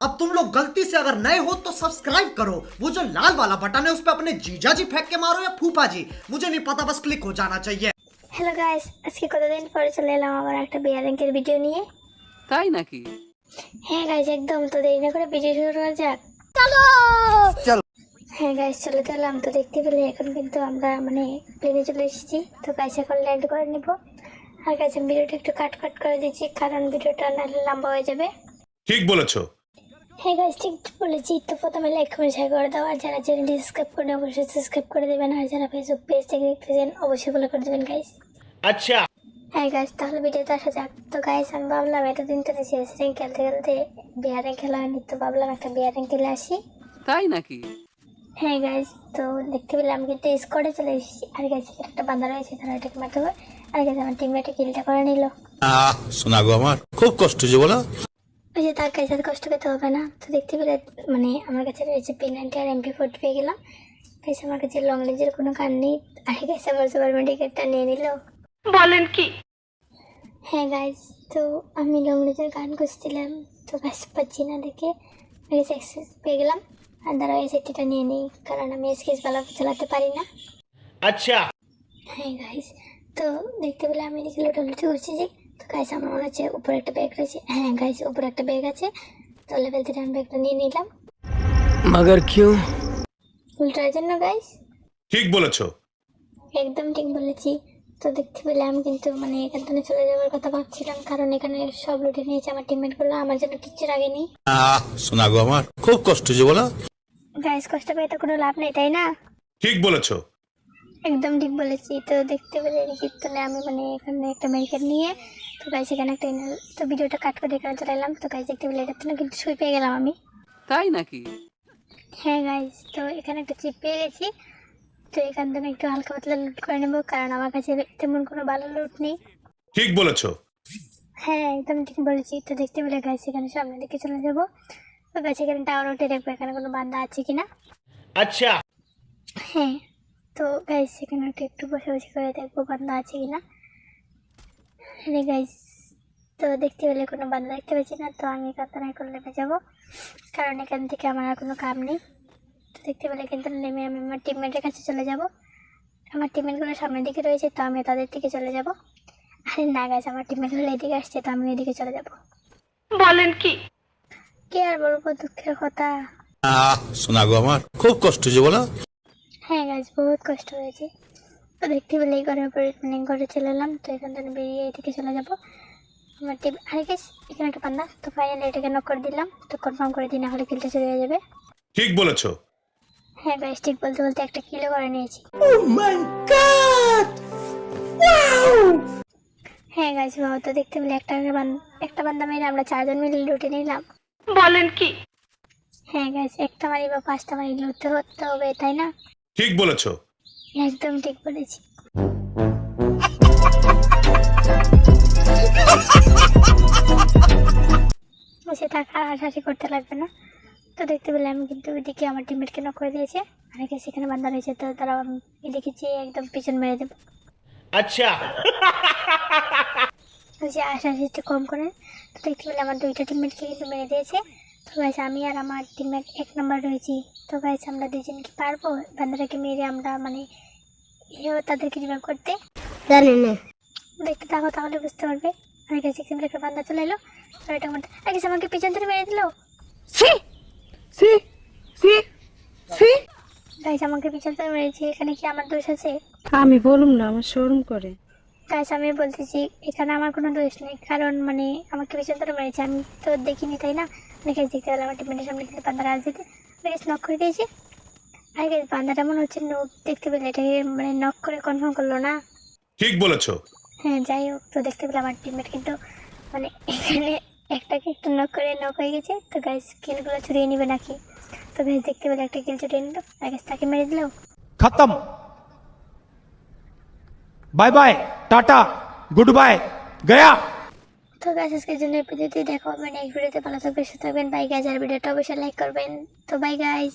अब तुम लोग गलती से अगर नए हो तो सब्सक्राइब करो वो जो लाल वाला बटन है उस पर अपने जीजा जी फेंक के मारो या फूफा जी मुझे नहीं पता बस क्लिक हो जाना चाहिए হ্যালো গাইস আজকে কতদিন পরে চলে এলাম আবার একটা বিয়ার র্যাঙ্কের ভিডিও নিয়ে তাই নাকি হ্যাঁ গাইস একদম তো দেরি না করে ভিডিও শুরু করা যাক চলো। হ্যাঁ গাইস চলে তো এলাম তো দেখতে পেলে এখন কিন্তু আমরা মানে প্লেনে চলে এসেছি তো গাইস এখন ল্যান্ড করে নিব আর গাইস আমি ভিডিওটা একটু কাট কাট করে দিচ্ছি কারণ ভিডিওটা নাহলে লম্বা হয়ে যাবে ঠিক বলেছো হ্যাঁ গাইস ঠিক বলেছি। তো প্রথমে লাইক কমেন্ট শেয়ার করে দাও। আর যারা চ্যানেলটি সাবস্ক্রাইব করে অবশ্যই সাবস্ক্রাইব করে দেবেন। আর যারা ফেসবুক পেজ থেকে দেখতেছেন অবশ্যই ফলো করে দেবেন গাইস আচ্ছা। হ্যাঁ গাইস তাহলে ভিডিওতে আসা যাক। তো গাইস আমি ভাবলাম এতদিন তো শেষ র্যাঙ্ক খেলতে খেলতে বিয়ারে খেলা হয়নি। তো ভাবলাম একটা বিয়ার র্যাঙ্ক খেলে আসি। তাই নাকি? হ্যাঁ গাইস তো দেখতে পেলাম কিন্তু স্কোয়াডে চলে এসেছি। আর গাইস একটা বান্ধা রয়েছে তারা এটাকে মারতে হবে আর গাইস আমার টিমমেটে কিলটা করে নিল। আহ শোনা গো আমার। খুব কষ্ট যে বলো। ওই যে তার কাছে কষ্ট করতে হবে না। তো দেখতে পেলে মানে আমার কাছে রয়েছে পি নাইনটি আর এমপি ফোর্টি পেয়ে গেলাম। গাইস আমার কাছে লং রেঞ্জের কোনো কান নেই। আর গাইস আমার সুপার মেডিকেটটা নিয়ে নিল। বলেন কি? হ্যাঁ গাইজ তো আমি লং রেঞ্জের গান খুঁজছিলাম। তো গাছ পাচ্ছি না দেখে গাইজ অ্যাক্সেস পেয়ে গেলাম। আর দ্বারা এই সেটিটা নিয়ে নিই কারণ আমি স্কেচ ভালো চালাতে পারি না। আচ্ছা। হ্যাঁ গাইজ তো দেখতে পেলে আমি এদিকে লোটালুটি করছি যে তো গাইজ আমার মনে হচ্ছে উপরে একটা ব্যাগ রয়েছে। হ্যাঁ গাইজ উপরে একটা ব্যাগ আছে। তো লেভেল থেকে আমি ব্যাগটা নিয়ে নিলাম। মগর কিউ? উল্টার জন্য গাইজ ঠিক বলেছ। একদম ঠিক বলেছি। তো দেখতে পেলে আমি কিন্তু মানে এখান থেকে চলে যাওয়ার কথা ভাবছিলাম কারণ এখানে সব লুটে নিয়েছে আমার টিমমেটগুলো আমার জন্য কিচ্ছু লাগেনি আহ শোনা গো আমার খুব কষ্ট যে বলো। গাইস কষ্ট পেয়ে তো কোনো লাভ নেই তাই না? ঠিক বলেছ। একদম ঠিক বলেছি। তো দেখতে পেলে কীর্তনে আমি মানে এখানে একটা মেডিকেল নিয়ে তো গাইস এখানে একটা ইনাল- তো ভিডিওটা কাট করে এখানে চলে এলাম। তো গাইস দেখতে পেলে এটার জন্য কিন্তু সুই পেয়ে গেলাম আমি। তাই নাকি? হ্যাঁ গাইস তো এখানে একটা চিপ পেয়ে গেছি। তো এখান থেকে একটু হালকা পাতলা লুট করে নেব কারণ আমার কাছে তেমন কোনো ভালো লুট নেই। ঠিক বলেছ। হ্যাঁ একদম ঠিক বলেছি। তো দেখতে পেলে গাইস এখানে সামনের দিকে চলে যাব। তো গাছ এখানে টাওয়ার উঠে দেখব এখানে কোনো বান্দা আছে কিনা। আচ্ছা। হ্যাঁ তো গাইস এখানে একটু বসে বসে করে দেখব বান্দা আছে কিনা। হ্যাঁ গাইস তো দেখতে পেলে কোনো বান্দা দেখতে পাচ্ছি না তো আমি কাতানায় করে নেমে যাব। কারণ এখান থেকে আমার আর কোনো কাম নেই। তো দেখতে পেলে কিন্তু নেমে আমি আমার টিমমেটের কাছে চলে যাব। আমার টিমমেটগুলো সামনের দিকে রয়েছে তো আমি তাদের দিকে চলে যাব। আরে না গাছ আমার টিমমেটগুলো এদিকে আসছে তো আমি এদিকে চলে যাব। বলেন কি? কে আর বলব দুঃখের কথা। শোনা গো আমার খুব কষ্ট যে বলো। হ্যাঁ গাছ বহুত কষ্ট হয়েছে। তো দেখতে পেলে এই ঘরের উপরে মানে ঘরে চলে এলাম তো এখান থেকে বেরিয়ে এদিকে চলে যাব। আমার টিম আরে গাছ এখানে একটা পান্না তো ফাইনালি এটাকে নক করে দিলাম। তো কনফার্ম করে দিই না হলে কিলটা চলে হয়ে যাবে। ঠিক বলেছ। হ্যাঁ গাইস ঠিক বলতে বলতে একটা কিলো করে নিয়েছি। ও মাই গড ওয়াও হ্যাঁ গাছ বাবা তো দেখতে পেলে একটা একটা বান্দা মেরে আমরা চারজন মিলে লুটে নিলাম। বলেন কি? হ্যাঁ গাছ একটা মারি বা পাঁচটা মারি লুটতে হতে হবে তাই না? ঠিক বলেছ। একদম ঠিক বলেছি। বসে থাকা হাসাহাসি করতে লাগবে না। তো দেখতে পেলে আমি কিন্তু ওইদিকে আমার টিমমেটকে নক করে দিয়েছে। অনেকে সেখানে বান্ধা রয়েছে তো তারা আমি এদিকে যেয়ে একদম পিছন মেরে দেবো। আচ্ছা। হাসাহাসি একটু কম করে। তো দেখতে পেলে আমার দুইটা টিমমেটকে কিন্তু মেরে দিয়েছে। তো গাইছে আমি আর আমার টিমমেট এক নম্বর রয়েছি। তো গাইছে আমরা দুজন কি পারব? বান্দারাকে মেরে আমরা মানে তাদেরকে রিভাইভ করতে? জানি না। দেখতে থাকো তাহলে বুঝতে পারবে। আমি গেছি কিন্তু একটা বান্দা চলে এলো। আর এটা মধ্যে আগে আমাকে পিছন থেকে মেরে দিল। সি সি সি সি গাইছে আমাকে পিছন থেকে মেরেছে এখানে কি আমার দোষ আছে? আমি বলুম না আমার শোরুম করে। গাইছে আমি বলতেছি এখানে আমার কোনো দোষ নেই কারণ মানে আমাকে পিছন থেকে মেরেছে। আমি তো দেখিনি তাই না? অনেকে দেখতে পেলাম আমার টিমের সামনে কিন্তু বান্দারা আজ দিতে আমি নক করে দিয়েছি। আরে গাইছে বান্দাটা মনে হচ্ছে নোক দেখতে পেলে এটাকে মানে নক করে কনফার্ম করল না। ঠিক বলেছ। হ্যাঁ যাই হোক তো দেখতে পেলাম আমার টিমমেট কিন্তু মানে এখানে একটাকে একটু নক করে নক হয়ে গেছে। তো গাইজ কিলগুলো ছড়িয়ে নিবে নাকি? তো গাইস দেখতে পেলে একটা কিল ছড়িয়ে নিল। আগে তাকে মেরে দিল। খতম। Bye bye tata goodbye গয়া। তো গাইস আজকের জন্য ভিডিওটি দেখো মানে এই ভিডিওতে ভালো থাকবে সুস্থ থাকবেন। বাই গাইস আর ভিডিওটা অবশ্যই লাইক করবেন। তো বাই গাইস